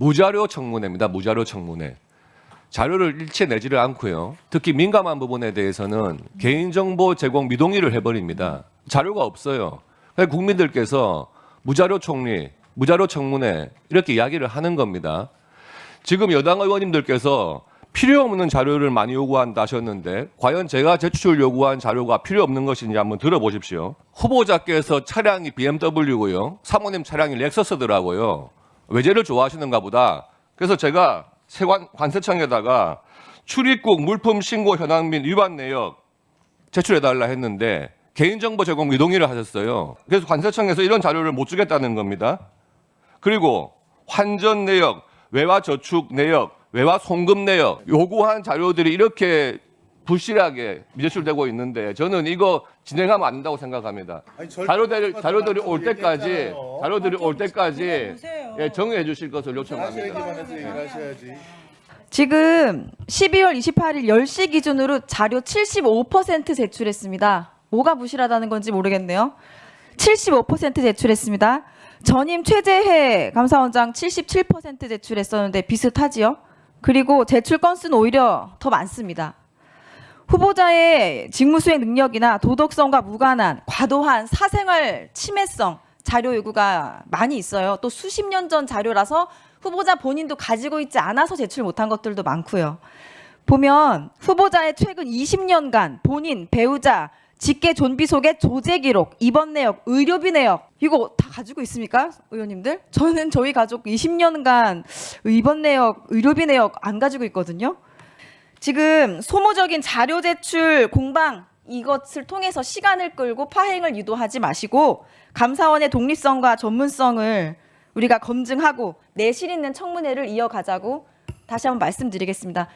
무자료 청문회입니다. 무자료 청문회. 자료를 일체 내지를 않고요. 특히 민감한 부분에 대해서는 개인정보 제공 미동의를 해버립니다. 자료가 없어요. 국민들께서 무자료 총리, 무자료 청문회 이렇게 이야기를 하는 겁니다. 지금 여당 의원님들께서 필요 없는 자료를 많이 요구한다 하셨는데 과연 제가 제출 요구한 자료가 필요 없는 것인지 한번 들어보십시오. 후보자께서 차량이 BMW고요. 사모님 차량이 렉서스더라고요. 외제를 좋아하시는가 보다. 그래서 제가 세관 관세청에다가 출입국 물품 신고 현황 및 위반 내역 제출해 달라 했는데 개인정보 제공 미동의를 하셨어요. 그래서 관세청에서 이런 자료를 못 주겠다는 겁니다. 그리고 환전 내역, 외화 저축 내역, 외화 송금 내역 요구한 자료들이 이렇게 부실하게 미제출되고 있는데 저는 이거 진행하면 안 된다고 생각합니다. 아니, 절- 자료들이 자료들이 올 얘기했잖아요. 때까지 자료들이 올 때까지 보세요. 예, 정리해 주실 것을 다시 요청합니다. 얘기만 해서 얘기를 하셔야지. 지금 12월 28일 10시 기준으로 자료 75% 제출했습니다. 뭐가 부실하다는 건지 모르겠네요. 75% 제출했습니다. 전임 최재해 감사원장 77% 제출했었는데 비슷하지요? 그리고 제출 건수는 오히려 더 많습니다. 후보자의 직무수행 능력이나 도덕성과 무관한 과도한 사생활 침해성 자료 요구가 많이 있어요. 또 수십 년 전 자료라서 후보자 본인도 가지고 있지 않아서 제출 못한 것들도 많고요. 보면 후보자의 최근 20년간 본인, 배우자, 직계 존비 속의 조제 기록, 입원 내역, 의료비 내역 이거 다 가지고 있습니까, 의원님들? 저는 저희 가족 20년간 입원 내역, 의료비 내역 안 가지고 있거든요. 지금 소모적인 자료 제출 공방 이것을 통해서 시간을 끌고 파행을 유도하지 마시고 감사원의 독립성과 전문성을 우리가 검증하고 내실 있는 청문회를 이어가자고 다시 한번 말씀드리겠습니다.